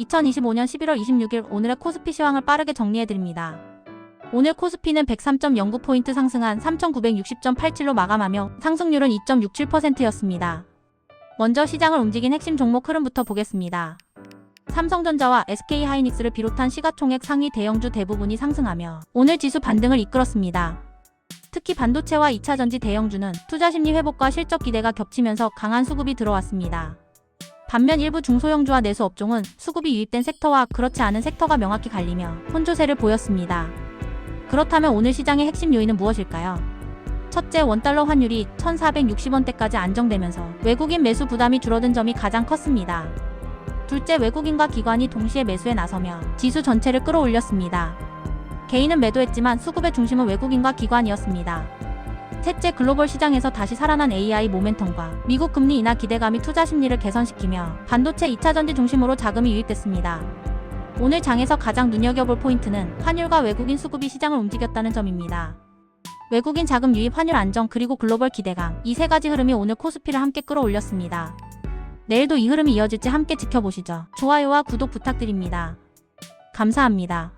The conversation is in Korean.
2025년 11월 26일 오늘의 코스피 시황을 빠르게 정리해드립니다. 오늘 코스피는 103.09포인트 상승한 3,960.87로 마감하며 상승률은 2.67%였습니다. 먼저 시장을 움직인 핵심 종목 흐름부터 보겠습니다. 삼성전자와 SK하이닉스를 비롯한 시가총액 상위 대형주 대부분이 상승하며 오늘 지수 반등을 이끌었습니다. 특히 반도체와 2차전지 대형주는 투자 심리 회복과 실적 기대가 겹치면서 강한 수급이 들어왔습니다. 반면 일부 중소형주와 내수 업종은 수급이 유입된 섹터와 그렇지 않은 섹터가 명확히 갈리며 혼조세를 보였습니다. 그렇다면 오늘 시장의 핵심 요인은 무엇일까요? 첫째, 원달러 환율이 1,460원대까지 안정되면서 외국인 매수 부담이 줄어든 점이 가장 컸습니다. 둘째, 외국인과 기관이 동시에 매수에 나서며 지수 전체를 끌어올렸습니다. 개인은 매도했지만 수급의 중심은 외국인과 기관이었습니다. 셋째, 글로벌 시장에서 다시 살아난 AI 모멘텀과 미국 금리 인하 기대감이 투자 심리를 개선시키며 반도체 2차 전지 중심으로 자금이 유입됐습니다. 오늘 장에서 가장 눈여겨볼 포인트는 환율과 외국인 수급이 시장을 움직였다는 점입니다. 외국인 자금 유입 환율 안정 그리고 글로벌 기대감 이 세 가지 흐름이 오늘 코스피를 함께 끌어올렸습니다. 내일도 이 흐름이 이어질지 함께 지켜보시죠. 좋아요와 구독 부탁드립니다. 감사합니다.